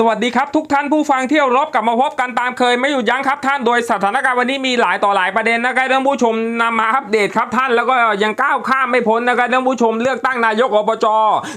สวัสดีครับทุกท่านผู้ฟังเที่ยวรบกลับมาพบกันตามเคยไม่หยุดยั้งครับท่านโดยสถานการณ์วันนี้มีหลายต่อหลายประเด็นนะครับท่านผู้ชมนำมาอัปเดตครับท่านแล้วก็ยังก้าวข้ามไม่พ้นนะครับท่านผู้ชมเลือกตั้งนายกอบจ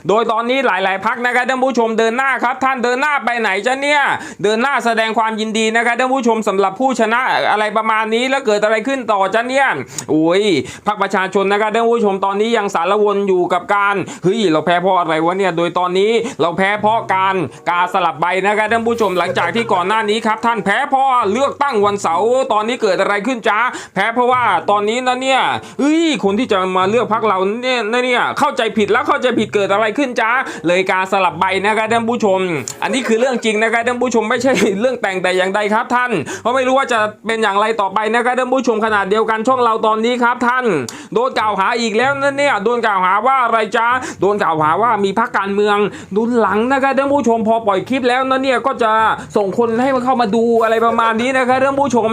โดยตอนนี้หลาย ๆพักนะครับท่านผู้ชมเดินหน้าครับท่านเดินหน้าไปไหนจะเนี่ยเดินหน้าแสดงความยินดีนะครับท่านผู้ชมสำหรับผู้ชนะอะไรประมาณนี้แล้วเกิดอะไรขึ้นต่อจะเนี่ยโอ้ยพรรคประชาชนนะครับท่านผู้ชมตอนนี้ยังสารวนอยู่กับการเฮ้ยเราแพ้เพราะอะไรวะเนี่ยโดยตอนนี้เราแพ้เพราะการกาสลับใบนะครับท่านผู้ชมหลังจากที่ก่อนหน้านี้ครับท่านแพ้เพราะเลือกตั้งวันเสาร์ตอนนี้เกิดอะไรขึ้นจ้าแพ้เพราะว่าตอนนี้นะเนี่ยเฮ้ยคนที่จะมาเลือกพักเราเนี่ยนะเนี่ยเข้าใจผิดแล้วเข้าใจผิดเกิดอะไรขึ้นจ้าเลยการสลับใบนะครับท่านผู้ชม อันนี้คือเรื่องจริงนะครับท่านผู้ชมไม่ใช่เรื่องแต่งแต่อย่างใดครับท่านเพราะไม่รู้ว่าจะเป็นอย่างไรต่อไปนะครับท่านผู้ชมขนาดเดียวกันช่องเราตอนนี้ครับท่านโดนกล่าวหาอีกแล้วนะเนี่ยโดนกล่าวหาว่าอะไรจ้าโดนกล่าวหาว่ามีพักการเมืองดุนหลังนะครับท่านผู้ชมพอปล่อยคลิปแล้วนะเนี่ยก็จะส่งคนให้มาเข้ามาดูอะไรประมาณนี้นะครับท่านผู้ชม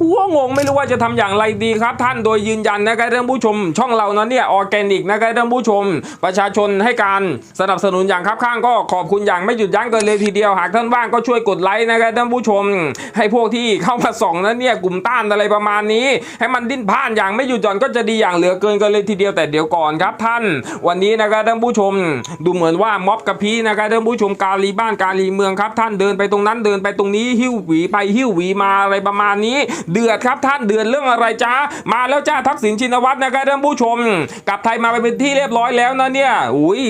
หัวงงไม่รู้ว่าจะทำอย่างไรดีครับ ท่านโดยยืนยันนะครับท่านผู้ชม ช่องเรานั้นเนี่ยออร์แกนิกนะครับท่านผู้ชม ประชาชนให้การสนับสนุนอย่างครับข้างก็ขอบคุณอย่างไม่หยุดยั้งกันเลยทีเดียวหากท่านว่างก็ช่วยกดไลค์นะครับท่านผู้ชม ให้พวกที่เข้ามาส่องนั้นเนี่ยกลุ่มต้านอะไรประมาณนี้ ให้มันดิ้นพ่านอย่างไม่หยุดหย่อนก็จะดีอย่างเหลือเกินกันเลยทีเดียวแต่เดี๋ยวก่อนครับท่าน วันนี้นะครับท่านผู้ชม ดูเหมือนว่าม็อบกระพีนะครับท่านผู้ชมกาลีบ้านกาลีเมืองครับท่านเดินไปตรงนั้นเดินไปตรงนี้ หิ้วหวีไปหิ้วหวีมาอะไรประมาณนี้ เดือดครับท่านเดือดเรื่องอะไรจ้ามาแล้วจ้าทักษิณชินวัตรนะครับท่านผู้ชมกลับไทยมาไปเป็นที่เรียบร้อยแล้วนะเนี่ยอุ้ย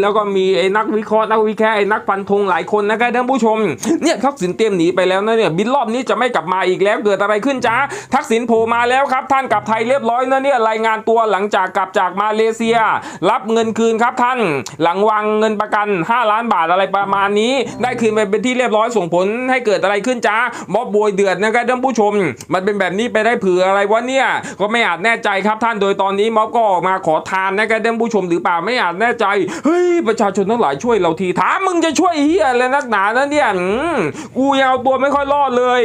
แล้วก็มีไอ้นักวิเคราะห์นักวิแคร์ไอ้นักฟันธงหลายคนนะครับท่านผู้ชมเนี่ยทักษิณเตรียมหนีไปแล้วนะเนี่ยบินรอบนี้จะไม่กลับมาอีกแล้วเกิดอะไรขึ้นจ้าทักษิณโผล่มาแล้วครับ ท่านกลับไทยเรียบร้อยนะเนี่ยรายงานตัวหลังจากกลับจากมาเลเซีย รับเงินคืนครับท่าน หลังวางเงินประกัน 5 ล้านบาทอะไรประมาณนี้ได้คืนไปเป็นที่เรียบร้อยส่งผลให้เกิดอะไรขึ้นจ้าม็อบบวยเดือดนะครับท่านผู้ชม มันเป็นแบบนี้ไปได้เผื่ออะไรวะเนี่ยก็ไม่อาจแน่ใจครับท่านโดยตอนนี้ม็อบก็ออกมาขอทานนะครับท่านผู้ชมหรือเปล่าไม่อาจแน่ใจเฮ้ยประชาชนทั้งหลายช่วยเราทีถามมึงจะช่วยเฮียอะไรนักหนานะเนี่ยอืมกูยังเอาตัวไม่ค่อยรอดเลย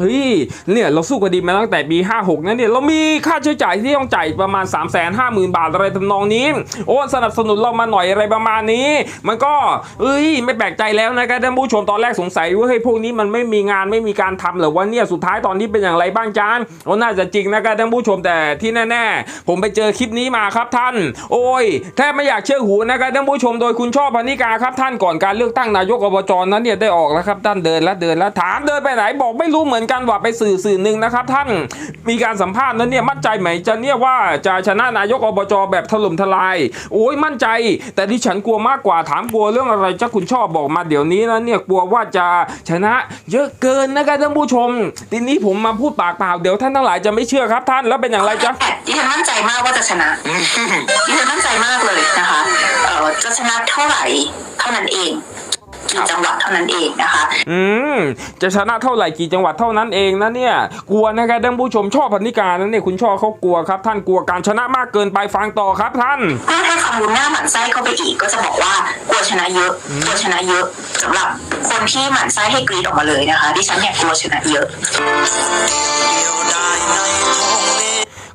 เฮ้ยเนี่ยเราสู้คดีมาตั้งแต่ปี 56นะเนี่ยเรามีค่าใช้จ่ายที่ต้องจ่ายประมาณ 3 5 0 0 0 0 บาทอะไรทำนองนี้ โอ้สนับสนุนเรามาหน่อยอะไรประมาณนี้ มันก็เอ้ยไม่แปลกใจแล้วนะครับท่านผู้ชมตอนแรกสงสัยว่าเฮ้ยพวกนี้มันไม่มีงานไม่มีการทำหรือว่าเนี่ยสุดท้ายตอนนี้เป็นอย่างไรบ้างจานโอ้น่าจะจริงนะครับท่านผู้ชมแต่ที่แน่ๆ ผมไปเจอคลิปนี้มาครับท่าน โอ้ยแทบไม่อยากเชื่อหูนะครับท่านผู้ชมโดยคุณชอบพนิกาครับท่านก่อนการเลือกตั้งนายกอบจนั้นเนี่ยได้ออกแล้วครับท่านเดินแล้วเดินแล้วถามเดินไปไหนบอกไม่รู้เหมือนกันว่าไปสื่อสื่อหนึ่งนะครับท่านมีการสัมภาษณ์นั้นเนี่ยมั่นใจไหมจะเนี่ยว่าจะชนะนายกอบจแบบถล่มทลายโอ้ยมั่นใจ แต่ที่ฉันกลัวมากกว่าถามกลัวเรื่องอะไรจ้าคุณชอบบอกมาเดี๋ยวนี้นะเนี่ยกลัวว่าจะชนะเยอะเกินนะครับท่านผู้ชม ทีนี้ผมมาพูดปากเปล่าเดี๋ยวท่านทั้งหลายจะไม่เชื่อครับท่านแล้วเป็นอย่างไรจ๊ะดิฉันมั่นใจมากว่าจะชนะดิฉันมั่นใจมากเลยนะคะเออจะชนะเท่าไหร่เท่านั้นเอง กี่จังหวัดเท่านั้นเองนะคะ อืมจะชนะเท่าไหร่กี่จังหวัดเท่านั้นเองนะเนี่ยกลัวนะครับท่านผู้ชมชอบพันธิการนะเนี่ยคุณชอบเขากลัวครับ ท่านกลัวการชนะมากเกินไปฟังต่อครับท่านถ้าให้คำรุนหน้าหมั่นไส้เข้าไปอีกก็จะบอกว่ากลัวชนะเยอะกลัวชนะเยอะสำหรับคนที่หมั่นไส้ให้กรีดออกมาเลยนะคะดิฉันเนี่ยกลัวชนะเยอะ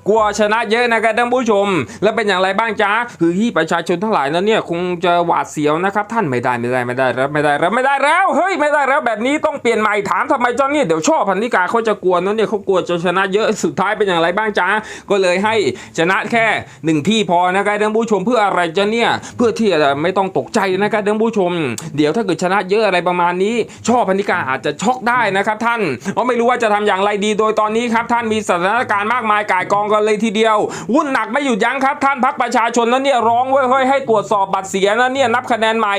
กลัวชนะเยอะนะครับท่านผู้ชม แล้วเป็นอย่างไรบ้างจ๊ะคือที่ประชาชนทั้งหลายนั้นเนี่ยคงจะหวาดเสียวนะครับท่านไม่ได้ไม่ได้ไม่ได้แล้วไม่ได้แล้วไม่ได้แล้วเฮ้ยไม่ได้แล้วแบบนี้ต้องเปลี่ยนใหม่ถามทำไมจ้าเนี่ยเดี๋ยวชอบพันธิกาเขาจะกลัวนั้นเนี่ยเขากลัวจะชนะเยอะสุดท้ายเป็นอย่างไรบ้างจ๊ะก็เลยให้ชนะแค่หนึ่งที่พอนะครับท่านผู้ชมเพื่ออะไรจ้ะเนี่ยเพื่อที่จะไม่ต้องตกใจนะครับท่านผู้ชม เดี๋ยวถ้าเกิดชนะเยอะอะไรประมาณนี้ ชอบพันธิกาอาจจะช็อกได้นะครับท่านเพราะไม่รู้ว่าจะทำอย่างไรดีโดยตอนนี้ครับท่านมีสถานการณ์มากมายกายกองกันเลยทีเดียว วุ่นหนักไม่หยุดยั้งครับ ท่านพักประชาชนนั้นเนี่ยร้องเว้ยเฮ้ยให้ตรวจสอบบัตรเสียนั้นเนี่ยนับคะแนนใหม่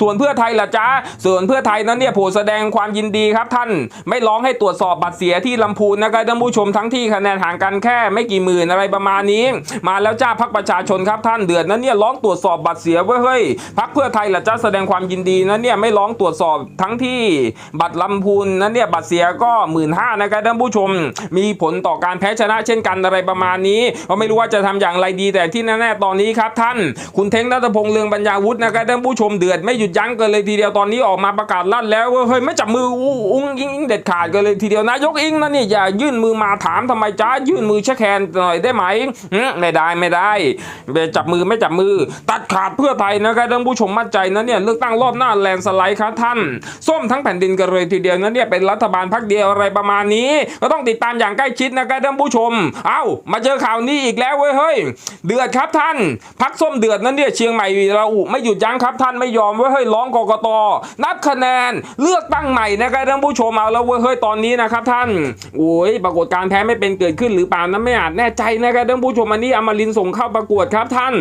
ส่วนเพื่อไทยล่ะจ้าส่วนเพื่อไทยนั้นเนี่ยโผล่แสดงความยินดีครับท่านไม่ร้องให้ตรวจสอบบัตรเสียที่ลำพูนนะครับท่านผู้ชมทั้งที่คะแนนห่างกันแค่ ไม่กี่หมื่นอะไรประมาณนี้ มาแล้วจ้าพักประชาชนครับท่านเดือดนั้นเนี่ยร้องตรวจสอบบัตรเสียเว้ยเฮ้ยพักเพื่อไทยล่ะจ้าแสดงความยินดีนั้นเนี่ยไม่ร้องตรวจสอบทั้งที่บัตรลำพูนนั้นเนี่ยบัตรเสียก็หมื่นห้านะครับท่านผู้ชม มีผลต่อการแพ้ชนะเช่นกันอะไรประประมาณนี้ก็ไม่รู้ว่าจะทำอย่างไรดีแต่ที่แน่ๆตอนนี้ครับท่าน คุณเท้งนัทพงษ์เลืองบรรยาวุฒินะครับท่านผู้ชมเดือดไม่หยุดยั้งกันเลยทีเดียวตอนนี้ออกมาประกาศลั่นแล้วเฮ้ยไม่จับมืออุ้งอิงเด็ดขาดกันเลยทีเดียวนายกอิงนะเนี่ยอย่ายื่นมือมาถามทำไมจ้ายื่นมือเช็คแฮนหน่อยได้ไหมไม่ได้ไม่ได้ไปจับมือไม่จับมือ ตัดขาดเพื่อไทยนะครับท่านผู้ชมมั่นใจนะเนี่ยเลือกตั้งรอบหน้าแลนสไลด์ครับท่าน ส้มทั้งแผ่นดินกันเลยทีเดียวนะเนี่ยเป็นรัฐบาลพักเดียวอะไรประมาณนี้ ก็ต้องติดตามอย่างใกล้ชิดนะครับท่านผู้ชม เอ้ามาเจอข่าวนี้อีกแล้วเว้ยเฮ้ยเดือดครับท่านพักส้มเดือดนั่นเนี่ยเชียงใหม่เราอุไม่หยุดยั้งครับท่านไม่ยอมเว้ยเฮ้ยร้องกกตนับคะแนนเลือกตั้งใหม่นะครับท่านผู้ชมเอาแล้วเว้ยเฮ้ยตอนนี้นะครับท่านโอ้ยปรากฏการแพ้ไม่เป็นเกิดขึ้นหรือเปล่านั้นไม่อาจแน่ใจนะครับท่านผู้ชมอันนี้อมรินส่งเข้าประกวดครับท่าน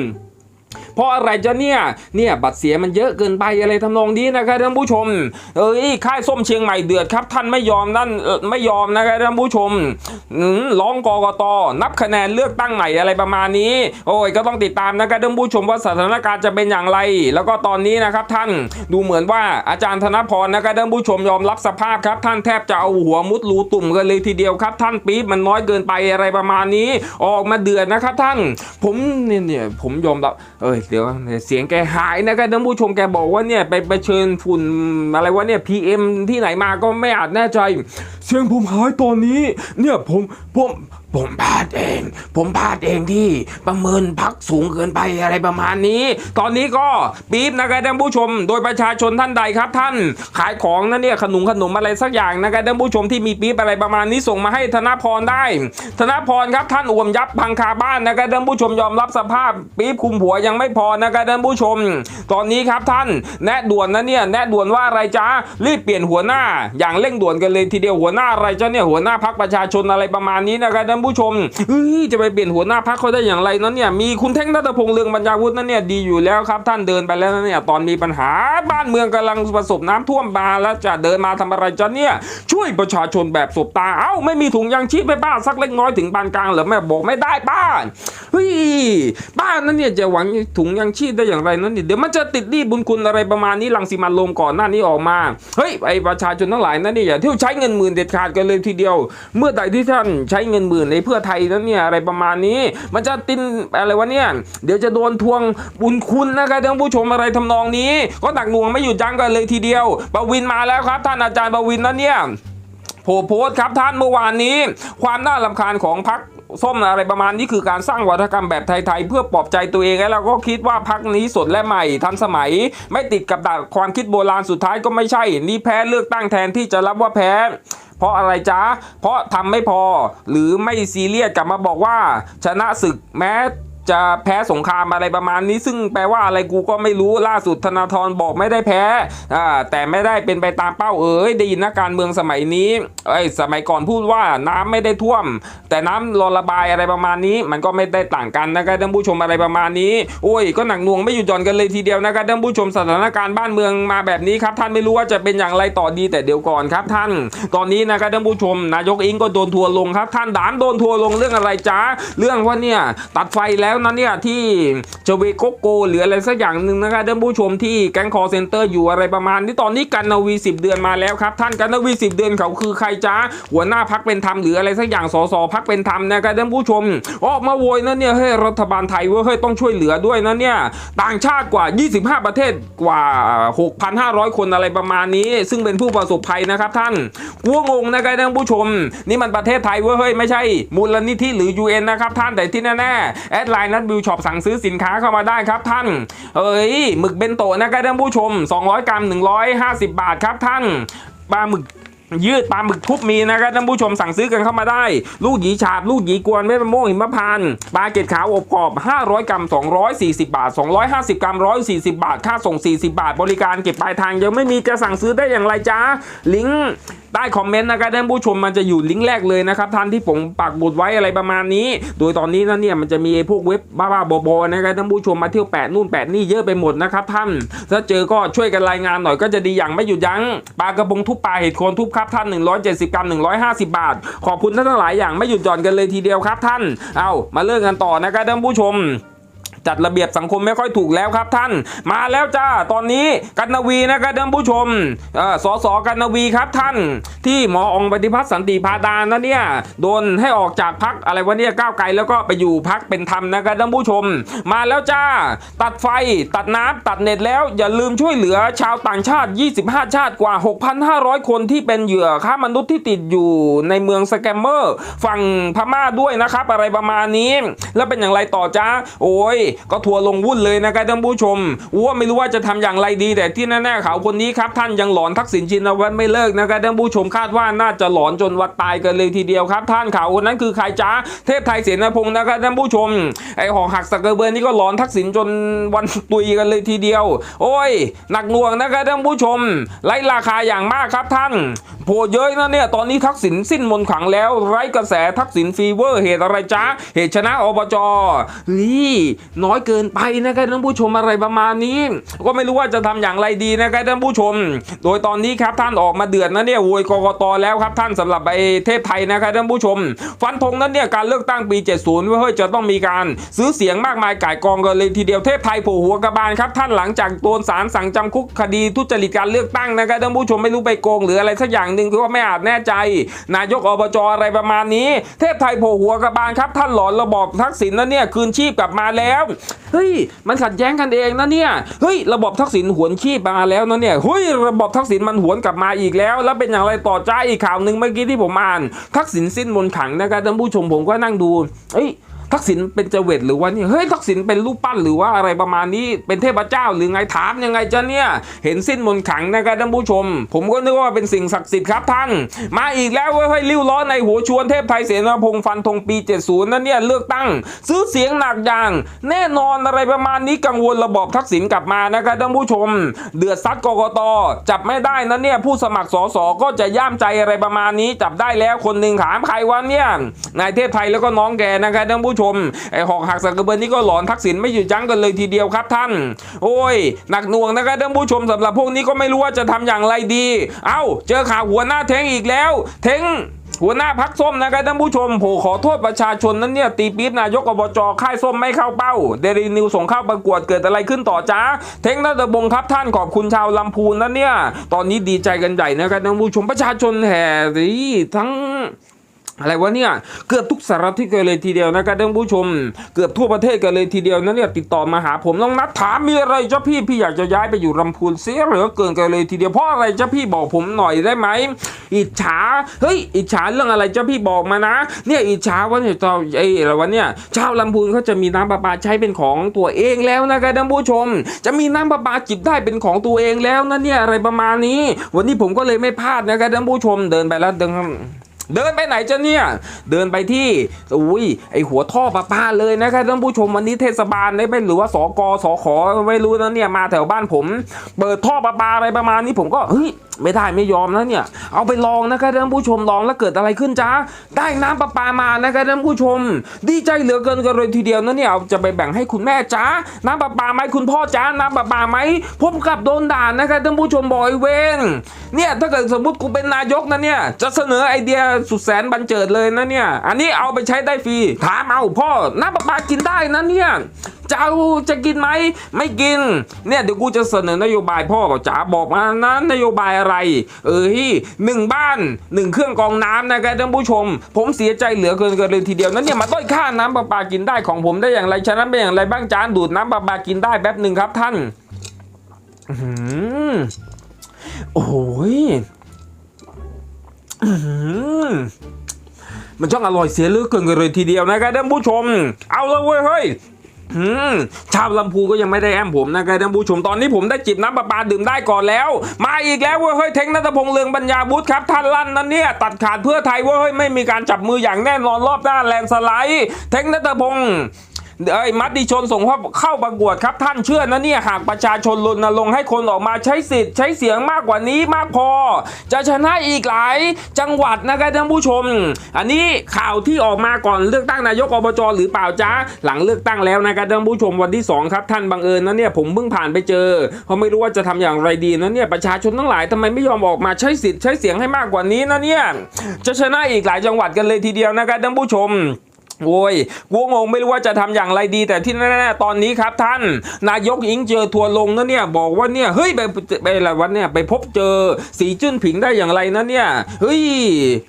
เพราะอะไรจะเนี่ยเนี่ยบัตรเสียมันเยอะเกินไปอะไรทำนองนี้นะครับท่านผู้ชม เอ้ยค่ายส้มเชียงใหม่เดือดครับ ท่านไม่ยอมนั่นไม่ยอมนะครับท่านผู้ชมร้องกกตนับคะแนนเลือกตั้งใหม่อะไรประมาณนี้ โอ้ยก็ต้องติดตามนะครับท่านผู้ชมว่าสถานการณ์จะเป็นอย่างไร แล้วก็ตอนนี้นะครับท่านดูเหมือนว่าอาจารย์ธนพรนะครับท่านผู้ชมยอมรับสภาพครับ ท่านแทบจะเอาหัวมุดรูตุ่มกันเลยทีเดียวครับ ท่านปี๊บมันน้อยเกินไปอะไรประมาณนี้ ออกมาเดือดนะครับท่าน ผมเนี่ยเนี่ยผมยอมรับเอ้ยเดี๋ยวเสียงแกหายนะครับท่านผู้ชมแกบอกว่าเนี่ยไปไปเชิญฝุ่นอะไรวะเนี่ย PM ที่ไหนมาก็ไม่อาจแน่ใจ เสียงผมหายตอนนี้ เนี่ยผมผม ผมพลาดเอง ผมพลาดเองที่ประเมินพักสูงเกินไปอะไรประมาณนี้ ตอนนี้ก็ปี๊บนะครับท่านผู้ชม โดยประชาชนท่านใดครับ ท่านขายของนะเนี่ยขนมขนมอะไรสักอย่างนะครับท่านผู้ชมที่มีปี๊บอะไรประมาณนี้ส่งมาให้ธนพรได้ ธนพรครับท่านอ่วมยับพังคาบ้านนะครับท่านผู้ชมยอมรับสภาพปี๊บคุมหัวยังไม่พอนะครับท่านผู้ชม ตอนนี้ครับท่านแนะด่วนนะเนี่ยแนะด่วนว่าอะไรจ้ารีบเปลี่ยนหัวหน้า อย่างเร่งด่วนกันเลยทีเดียวหัวหน้าอะไรจ้าเนี่ยหัวหน้าพักประชาชนอะไรประมาณนี้นะครับท่านผู้ชมเฮ้ยจะไปเปลี่ยนหัวหน้าพักเขาได้อย่างไรนั้นเนี่ยมีคุณเท่งนัทพงษ์เลืองบรรยาวุฒินั่นเนี่ยดีอยู่แล้วครับ ท่านเดินไปแล้วนะเนี่ยตอนมีปัญหาบ้านเมืองกำลังประสบน้ำท่วมมาแล้วจะเดินมาทำอะไรจ้าเนี่ยช่วยประชาชนแบบสบตาเอ้าไม่มีถุงยางชีพให้ป้าสักเล็กน้อยถึงปานกลางหรือแม่บอกไม่ได้ป้าเฮ้ยป้านั่นเนี่ยจะหวังถุงยางชีพได้อย่างไรนั้นเนี่ยเดี๋ยวมันจะติดหนี้บุญคุณอะไรประมาณนี้ลังสิมันต์โรมก่อนหน้านี้ออกมาเฮ้ยไอประชาชนทั้งหลายนั่นเนี่ยอย่าเที่ยวใช้เงินหมื่นเด็ดขาดกันเลยทีเดียว เมื่อใดที่ท่านใช้เงินหมื่นในเพื่อไทยนั้นเนี่ยอะไรประมาณนี้ มันจะตินอะไรวะเนี่ยเดี๋ยวจะโดนทวงบุญคุณนะครับท่านผู้ชมอะไรทำนองนี้ ก็หนักหน่วงไม่หยุดยั้งกันเลยทีเดียวปวินมาแล้วครับ ท่านอาจารย์ปวินนั่นเนี่ยโพโพสต์ครับท่านเมื่อวานนี้ ความน่ารำคาญของพักส้มอะไรประมาณนี้คือการสร้างวัฒกรรมแบบไทยๆเพื่อปลอบใจตัวเองแล้วเราก็คิดว่าพักนี้สดและใหม่ทันสมัย ไม่ติดกับดักความคิดโบราณสุดท้ายก็ไม่ใช่ นี่แพ้เลือกตั้งแทนที่จะรับว่าแพ้ เพราะอะไรจ๊ะ เพราะทำไม่พอหรือไม่ซีเรียสกลับมาบอกว่า ชนะศึกแม้ จะแพ้สงครามอะไรประมาณนี้ ซึ่งแปลว่าอะไรกูก็ไม่รู้ล่าสุดธนาธรบอกไม่ได้แพ้อ่าแต่ไม่ได้เป็นไปตามเป้าเอ้ยได้ยินนักการเมืองสมัยนี้เอ้สมัยก่อนพูดว่าน้ำไม่ได้ท่วม แต่น้ำรอระบายอะไรประมาณนี้ มันก็ไม่ได้ต่างกันนะครับท่านผู้ชมอะไรประมาณนี้โอ้ยก็หนักหน่วงไม่หยุดหย่อนกันเลยทีเดียวนะครับท่านผู้ชมสถานการณ์บ้านเมืองมาแบบนี้ครับท่านไม่รู้ว่าจะเป็นอย่างไรต่อดีแต่เดี๋ยวก่อนครับท่าน ตอนนี้นะครับท่านผู้ชมนายกอิงก็โดนทัวร์ลงครับ ท่านดานโดนทัวร์ลงเรื่องอะไรจ้าเรื่องว่าเนี่ยตัดไฟแล้วนะเนี่ยที่เจเวโกโกหรืออะไรสักอย่างหนึ่งนะครับท่านผู้ชมที่แก๊งคอเซ็นเตอร์อยู่อะไรประมาณนี้ตอนนี้กันนาวี10 เดือนมาแล้วครับท่านกันนาวี10 เดือนเขาคือใครจ้าหัวหน้าพักเป็นธรรมหรืออะไรสักอย่างสสพักเป็นธรรมนะครับท่านผู้ชมออกมาโวยนะเนี่ยเฮ้ยรัฐบาลไทยเว้ยเฮ้ยต้องช่วยเหลือด้วยนะเนี่ยต่างชาติกว่า 25 ประเทศกว่า 6,500 คนอะไรประมาณนี้ ซึ่งเป็นผู้ประสบภัยนะครับท่านกัวงงนะครับท่านผู้ชม นี่มันประเทศไทยเว้ยเฮ้ยไม่ใช่มูลนิธิหรือ UN นะครับท่านแต่ที่แน่ๆแอดไลน์นัดบิวช็อปสั่งซื้อสินค้าเข้ามาได้ครับท่าน เอ้ยหมึกเบนโตะนะครับท่านผู้ชม 200 กรัม 150 บาทครับท่านปลาหมึกยืดปลาหมึกทุบมีนะครับท่านผู้ชมสั่งซื้อกันเข้ามาได้ ลูกหยีฉาบ ลูกหยีกวนเม็ดมะม่วงหิมพานต์ปลาเกล็ดขาวอบกรอบ 500 กรัม 240 บาท 250 กรัม 140 บาท ค่าส่ง 40 บาท บริการเก็บปลายทางยังไม่มีจะสั่งซื้อได้อย่างไรจ้าลิงก์ ใต้คอมเมนต์นะครับท่านผู้ชมมันจะอยู่ลิงก์แรกเลยนะครับท่านที่ผมปักบุดไว้อะไรประมาณนี้ โดยตอนนี้นะเนี่ยมันจะมีพวกเว็บบ้าๆบอๆนะครับท่านผู้ชมมาเที่ยวแปะนู่นแปะนี่เยอะไปหมดนะครับท่าน ถ้าเจอก็ช่วยกันรายงานหน่อยก็จะดีอย่างไม่หยุดยั้งปลากระพงทุบปลาเห็ดโคนทุบครับท่าน 170 กรัม 150 บาท ขอบคุณท่านทั้งหลายอย่างไม่หยุดหย่อนกันเลยทีเดียวครับท่าน เอามาเริ่มกันต่อนะครับท่านผู้ชม จัดระเบียบสังคมไม่ค่อยถูกแล้วครับท่าน มาแล้วจ้าตอนนี้กันนวีนะครับท่านผู้ชมอ่อสสกันนวีครับท่าน ที่หมอองปฏิพัฒน์สันติพาดานนะเนี่ยโดนให้ออกจากพักอะไรวะเนี่ยก้าวไกลแล้วก็ไปอยู่พักเป็นธรรมนะครับท่านผู้ชม มาแล้วจ้า ตัดไฟตัดน้ำตัดเน็ตแล้วอย่าลืมช่วยเหลือชาวต่างชาติ 25 ชาติกว่า 6,500 คนที่เป็นเหยื่อค้ามนุษย์ที่ติดอยู่ในเมืองสแกมเมอร์ฝั่งพม่าด้วยนะครับ อะไรประมาณนี้ แล้วเป็นอย่างไรต่อจ้าโอ้ยก็ทัวร์ลงวุ่นเลยนะครับท่านผู้ชมว่าไม่รู้ว่าจะทำอย่างไรดี แต่ที่แน่ๆเขาคนนี้ครับท่านยังหลอนทักษิณชินวัตรไม่เลิกนะครับท่านผู้ชมคาดว่าน่าจะหลอนจนวัดตายกันเลยทีเดียวครับท่านเขาคนนั้นคือใครจ้าเทพไทยเสนาพงศ์นะครับท่านผู้ชมไอหอกหักสักกระเบือนี่ก็หลอนทักษิณจนวันตุยกันเลยทีเดียว โอ้ยหนักหน่วงนะครับท่านผู้ชมไร้ราคาอย่างมากครับท่านโผล่เย้ยนะเนี่ยตอนนี้ทักษิณสิ้นมนขังแล้วไร้กระแสทักษิณฟีเวอร์เหตุอะไรจ้าเหตุชนะอบจเฮ้ยน้อยเกินไปนะครับท่านผู้ชมอะไรประมาณนี้ ก็ไม่รู้ว่าจะทำอย่างไรดีนะครับท่านผู้ชม โดยตอนนี้ครับท่านออกมาเดือดนะเนี่ยโวยกกตแล้วครับท่านสำหรับไอเทพไทยนะครับท่านผู้ชม ฟันธงนั้นเนี่ยการเลือกตั้งปี 70ว่าเฮ้ยจะต้องมีการซื้อเสียงมากมายก่ายกองกันเลยทีเดียวเทพไทยโผล่หัวกระบาลครับท่านหลังจากโดนศาลสั่งจำคุกคดีทุจริตการเลือกตั้งนะครับท่านผู้ชมไม่รู้ไปโกงหรืออะไรสักอย่างหนึ่งคือว่าไม่อาจแน่ใจ นายกอบจอะไรประมาณนี้ เทพไทยโผล่หัวกระบาลครับท่านหลอนระบอบทักษิณนะเนี่ยคืนชีพกลับมาแล้วเฮ้ยมันขัดแย้งกันเองนะเนี่ยเฮ้ยระบบทักษิณหวนขี้มาแล้วนะเนี่ยเฮ้ยระบบทักษิณมันหวนกลับมาอีกแล้ว แล้วเป็นอย่างไรต่อจ้าอีกข่าวหนึ่งเมื่อกี้ที่ผมอ่าน ทักษิณสิ้นมนขังนะครับท่านผู้ชมผมก็นั่งดูเอ้ย ทักษิณเป็นเจเวตหรือว่านี่เฮ้ยทักษิณเป็นรูปปั้นหรือว่าอะไรประมาณนี้เป็นเทพเจ้าหรือไงถามยังไงจ้ะเนี่ย เห็นสิ้นมนขังนะครับท่านผู้ชม ผมก็นึกว่าเป็นสิ่งศักดิ์สิทธิ์ครับท่าน มาอีกแล้วเว้ยเฮ้ยริ้วล้อในหัวชวนเทพไทยเสนาพงฟันธงปี 70 นั่นเนี่ยเลือกตั้ง ซื้อเสียงหนักอย่าง แน่นอนอะไรประมาณนี้กังวลระบอบทักษิณกลับมานะครับท่านผู้ชม เดือดซัดกกตจับไม่ได้นะเนี่ยผู้สมัครสสก็จะย่ามใจอะไรประมาณนี้ จับได้แล้วคนหนึ่งถามใครวะเนี่ยนายเทพไทยแล้วก็น้องแกนะครับท่านผู้ชมไอหอกหักสักกระเบือนี่ก็หลอนทักษิณไม่หยุดยั้งกันเลยทีเดียวครับท่าน โอ้ยหนักหน่วงนะครับท่านผู้ชมสำหรับพวกนี้ก็ไม่รู้ว่าจะทำอย่างไรดี เอ้า เจอข่าวหัวหน้าเทงอีกแล้ว เทงหัวหน้าพักส้มนะครับท่านผู้ชมโผขอโทษประชาชนนั้นเนี่ยตีปี๊บนายกอบจค่ายส้มไม่เข้าเป้า เดลีนิวส่งเข้าประกวดเกิดอะไรขึ้นต่อจ้าเทงนัตบงครับท่านขอบคุณชาวลำพูนนะเนี่ย ตอนนี้ดีใจกันใหญ่นะครับท่านผู้ชมประชาชนแห่ที่ทั้ง อะไรวะเนี่ยเกือบทุกสารทิศกันเลยทีเดียวนะครับท่านผู้ชม เกือบทั่วประเทศกันเลยทีเดียวนะเนี่ยติดต่อมาหาผมน้องนัดถามมีอะไรเจ้าพี่พี่อยากจะย้ายไปอยู่ลำพูนเสียเหลือเกินกันเลยทีเดียวเพราะอะไรเจ้าพี่บอกผมหน่อยได้ไหมอิจฉาเฮ้ยอิจฉาเรื่องอะไรเจ้าพี่บอกมานะ เนี่ยอิจฉาว่าเนี่ยเจ้าไอ้อะไรวะเนี่ยชาวลำพูนเขาจะมีน้ำประปาใช้เป็นของตัวเองแล้วนะครับท่านผู้ชม จะมีน้ำประปาจิบได้เป็นของตัวเองแล้วนะเนี่ยอะไรประมาณนี้ วันนี้ผมก็เลยไม่พลาดนะครับท่านผู้ชมเดินไปแล้วเดิน เดินไปไหนจ้ะเนี่ย เดินไปที่อุ้ยไอหัวท่อประปาเลยนะครับท่านผู้ชมวันนี้เทศบาลได้ไหมหรือว่าสกสขไม่รู้นะเนี่ยมาแถวบ้านผม เปิดท่อประปาอะไรประมาณนี้ผมก็เฮ้ยไม่ได้ไม่ยอมนะเนี่ย เอาไปลองนะครับท่านผู้ชมลองแล้วเกิดอะไรขึ้นจ้าได้น้ำประปามานะครับท่านผู้ชม ดีใจเหลือเกินกันเลยทีเดียวนะเนี่ยเอาจะไปแบ่งให้คุณแม่จ้าน้ำประปาไหมคุณพ่อจ้าน้ำประปาไหมผมกลับโดนด่านะครับท่านผู้ชมบอยเวนเนี่ยถ้าเกิดสมมติกูเป็นนายกนะเนี่ยจะเสนอไอเดียสุดแสนบันเจิดเลยนะเนี่ย อันนี้เอาไปใช้ได้ฟรี ถามเอาพ่อน้ำประปากินได้นะเนี่ยจะเอาจะกินไหมไม่กิน เนี่ยเดี๋ยวกูจะเสนอนโยบายพ่อบอกจ๋าบอกมานะนโยบายอะไร เออที่หนึ่งบ้านหนึ่งเครื่องกรองน้ำนะครับท่านผู้ชม ผมเสียใจเหลือเกินกันเลยทีเดียวนั้นเนี่ยมาต้อยค่าน้ำประปากินได้ของผมได้อย่างไรฉะนั้นเป็นอย่างไรบ้างจานดูดน้ำประปากินได้แป๊บหนึ่งครับท่านอื้อหือโอ้ย มันช่างอร่อยเสียเลือเกินกันเลยทีเดียวนะครับท่านผู้ชม เอาเลยเว้ยเฮ้ยชาวลำพูก็ยังไม่ได้แอมผมนะครับท่านผู้ชมตอนนี้ผมได้จิบน้ำประปาดื่มได้ก่อนแล้ว มาอีกแล้วเว้ยเฮ้ยเทงนัทพงษ์เลืองปัญญาบุตรครับท่านลั่นนั่นเนี่ยตัดขาดเพื่อไทยเว้ยเฮ้ยไม่มีการจับมืออย่างแน่นอนรอบหน้าแลนสไลด์ เทงนัทพงษ์ เอ้มัดดิชนส่งเข้าเข้าประกวดครับท่านเชื่อนะเนี่ยหากประชาชนรณรงค์ให้คนออกมาใช้สิทธิ์ใช้เสียงมากกว่านี้มากพอ จะชนะอีกหลายจังหวัดนะครับท่านผู้ชม อันนี้ข่าวที่ออกมาก่อนเลือกตั้งนายกอบจหรือเปล่าจ๊ะหลังเลือกตั้งแล้วนะครับท่านผู้ชมวันที่สองครับท่านบังเอิญนะเนี่ยผมเพิ่งผ่านไปเจอเพราะไม่รู้ว่าจะทำอย่างไรดีนะเนี่ยประชาชนทั้งหลายทำไมไม่ยอมออกมาใช้สิทธิ์ใช้เสียงให้มากกว่านี้นะเนี่ยจะชนะอีกหลายจังหวัดกันเลยทีเดียวนะครับท่านผู้ชม โอ้ยกูงงไม่รู้ว่าจะทำอย่างไรดี แต่ที่แน่ๆตอนนี้ครับท่าน นายกอิงเจอทัวร์ลงนะเนี่ยบอกว่าเนี่ยเฮ้ยไปไปอะไรวะเนี่ยไปพบเจอสีจิ้นผิงได้อย่างไรนะเนี่ยเฮ้ย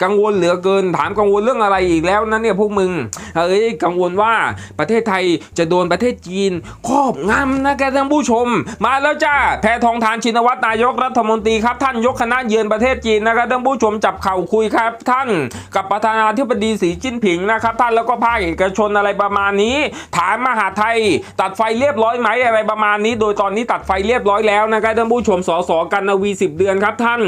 กังวลเหลือเกินถามกังวลเรื่องอะไรอีกแล้วนะเนี่ยพวกมึงเฮ้ยกังวลว่าประเทศไทยจะโดนประเทศจีนครอบงำนะแกท่านผู้ชม มาแล้วจ้าแพทองทานชินวัตรนายกรัฐมนตรีครับท่านยกคณะเยือนประเทศจีนนะครับท่านผู้ชมจับเข่าคุยครับ ท่านกับประธานาธิบดีสีจิ้นผิงนะครับท่านแล้วก็ภาคเอกชนอะไรประมาณนี้ ถามมหาไทย ตัดไฟเรียบร้อยไหมอะไรประมาณนี้ โดยตอนนี้ตัดไฟเรียบร้อยแล้วนะครับท่านผู้ชมสสกันนาวีสิบเดือนครับท่าน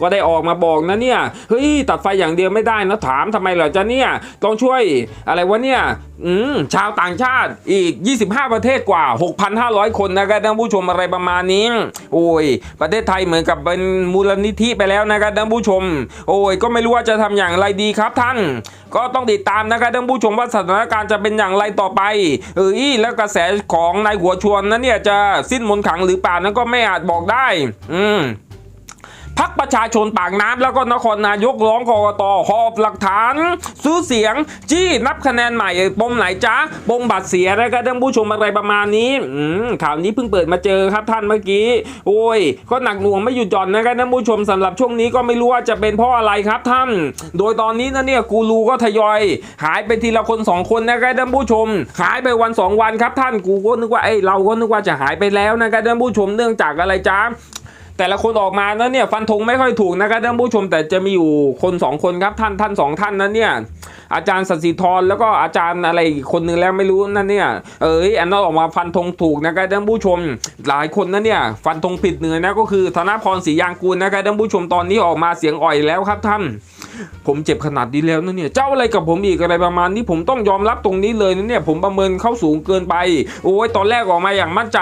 ก็ได้ออกมาบอกนะเนี่ยเฮ้ยตัดไฟอย่างเดียวไม่ได้นะถามทำไมเหรอจะเนี่ยต้องช่วยอะไรวะเนี่ยอืมชาวต่างชาติอีก 25 ประเทศกว่า 6,500 คนนะครับท่านผู้ชมอะไรประมาณนี้ โอ้ย ประเทศไทยเหมือนกับเป็นมูลนิธิไปแล้วนะครับท่านผู้ชม โอ้ย ก็ไม่รู้ว่าจะทำอย่างไรดีครับท่าน ก็ต้องติดตามนะครับท่านผู้ชมว่าสถานการณ์จะเป็นอย่างไรต่อไปเออีแล้วกระแสของนายหัวชวนนั้นเนี่ยจะสิ้นมนขังหรือเปล่านั้นก็ไม่อาจบอกได้ อืม พักประชาชนปากน้ำแล้วก็นครนายกร้องกกตหอบหลักฐาน ซื้อเสียง จี้นับคะแนนใหม่ปมไหนจ้าปมบัตรเสียนะครับท่านผู้ชมอะไรประมาณนี้ข่าวนี้เพิ่งเปิดมาเจอครับท่านเมื่อกี้ โอ้ย ก็หนักหน่วงไม่หยุดหย่อนนะครับท่านผู้ชมสำหรับช่วงนี้ก็ไม่รู้ว่าจะเป็นเพราะอะไรครับท่าน โดยตอนนี้นะเนี่ยกูรูก็ทยอย หายไปทีละคนสองคนนะครับท่านผู้ชม หายไปวันสองวันครับท่านกูก็นึกว่าไอ้ยเราก็นึกว่าจะหายไปแล้วนะครับท่านผู้ชมเนื่องจากอะไรจ้า แต่ละคนออกมาแล้วเนี่ยฟันธงไม่ค่อยถูกนะครับท่านผู้ชมแต่จะมีอยู่คนสองคนครับท่านท่านสองท่านนั้นเนี่ยอาจารย์สศิธรแล้วก็อาจารย์อะไรคนนึงแล้วไม่รู้นั่นเนี่ยเอ้ยอันนั้นออกมาฟันธงถูกนะครับท่านผู้ชม หลายคนนั้นเนี่ยฟันธงผิดเนื้อนะก็คือธนพรศรียางกูลนะครับท่านผู้ชมตอนนี้ออกมาเสียงอ่อยแล้วครับท่านผมเจ็บขนาดนี้แล้วนะเนี่ยเจ้าอะไรกับผมอีกอะไรประมาณนี้ผมต้องยอมรับตรงนี้เลยนะเนี่ยผมประเมินเข้าสูงเกินไป โอ้ยตอนแรกออกมาอย่างมั่นใจ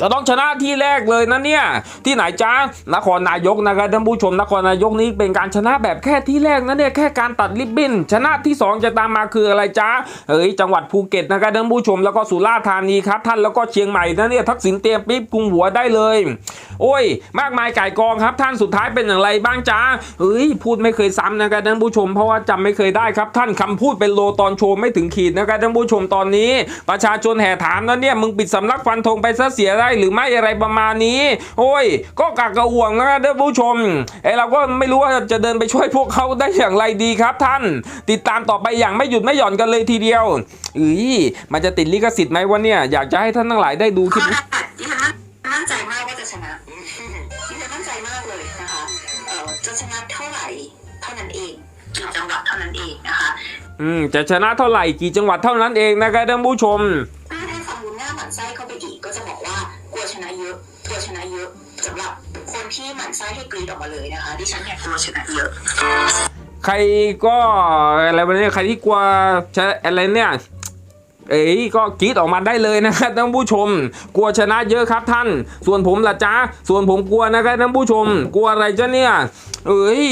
จะต้องชนะที่แรกเลยนะเนี่ย ที่ไหนจ้านครนายกนะครับท่านผู้ชมนครนายกนี้เป็นการชนะแบบแค่ที่แรกนะเนี่ยแค่การตัดริบบิ้นชนะที่สองจะตามมาคืออะไรจ้าเฮ้ยจังหวัดภูเก็ตนะครับท่านผู้ชมแล้วก็สุราษฎร์ธานีครับท่านแล้วก็เชียงใหม่นะเนี่ยทักษิณเตรียมปิ๊บกรุงหัวได้เลย โอ้ย มากมายไก่กองครับท่านสุดท้ายเป็นอย่างไรบ้างจ้าเฮ้ยพูดไม่เคยซ้ำนะครับท่านผู้ชม เพราะว่าจำไม่เคยได้ครับท่านคำพูดเป็นโลตอนโชว์ไม่ถึงขีดนะครับท่านผู้ชมตอนนี้ ประชาชนแห่ถามนะเนี่ยมึงปิดสำนักฟันธงไปซะเสียได้หรือไม่อะไรประมาณนี้ โอ้ย ก็กากกระอ่วงนะครับท่านผู้ชมไอเราก็ไม่รู้ว่าจะเดินไปช่วยพวกเขาได้อย่างไรดีครับท่าน ติดตามต่อไปอย่างไม่หยุดไม่หย่อนกันเลยทีเดียวเอ้ยมันจะติดลิขสิทธิ์ไหมวะเนี่ย อยากจะให้ท่านทั้งหลายได้ดูคลิปนี้ดิฉันมั่นใจมากว่าจะชนะดิฉันมั่นใจมากเลยนะคะเอ่อจะชนะเท่าไหร่เท่านั้นเองกี่จังหวัดเท่านั้นเองนะคะ อืม จะชนะเท่าไหร่กี่จังหวัดเท่านั้นเองนะครับท่านผู้ชมถ้าให้ฟังดูหน้าหมันไส้เข้าไปอีกก็จะบอกว่ากลัวชนะ เยอะกลัวชนะเยอะสำหรับคนที่หมันไส้ให้กรีดออกมาเลยนะคะดิฉันเนี่ยกลัวชนะเยอะ ใครก็อะไรวะเนี่ยใครที่กลัวจะอะไรเนี่ยเอ้ยก็กรีดออกมาได้เลยนะครับท่านผู้ชม กลัวชนะเยอะครับท่าน ส่วนผมล่ะจ้าส่วนผมกลัวนะครับท่านผู้ชม กลัวอะไรจ้ะเนี่ย เอ้ย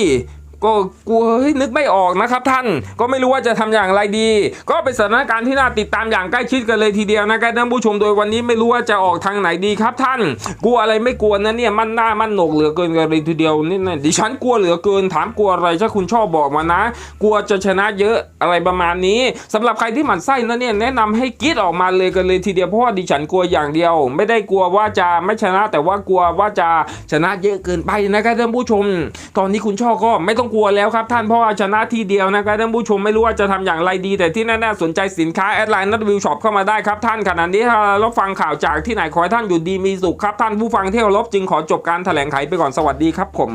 ก็กลัวเฮ้ยนึกไม่ออกนะครับท่านก็ไม่รู้ว่าจะทำอย่างไรดี ก็เป็นสถานการณ์ที่น่าติดตามอย่างใกล้ชิดกันเลยทีเดียวนะครับท่านผู้ชมโดยวันนี้ไม่รู้ว่าจะออกทางไหนดีครับท่าน กลัวอะไรไม่กลัวนะเนี่ยมันหน้ามันหนกเหลือเกินกันเลยทีเดียวนี่นะดิฉันกลัวเหลือเกินถามกลัวอะไรถ้าคุณชอบบอกมานะ กลัวจะชนะเยอะอะไรประมาณนี้สำหรับใครที่หมั่นไส้นะเนี่ยแนะนำให้กรีดออกมาเลยกันเลยทีเดียวเพราะว่าดิฉันกลัวอย่างเดียว ไม่ได้กลัวว่าจะไม่ชนะแต่ว่ากลัวว่าจะชนะเยอะเกินไปนะครับท่านผู้ชม ตอนนี้คุณช่อก็ไม่ต้องกลัวแล้วครับท่านเพราะว่าชนะทีเดียวนะครับท่านผู้ชมไม่รู้ว่าจะทำอย่างไรดี แต่ที่แน่ๆสนใจสินค้าแอดไลน์นัดวิวช็อปเข้ามาได้ครับท่านขณะนี้ถ้าเราฟังข่าวจากที่ไหนขอให้ท่านอยู่ดีมีสุขครับท่านผู้ฟังที่เคารพจึงขอจบการแถลงไขไปก่อนสวัสดีครับผม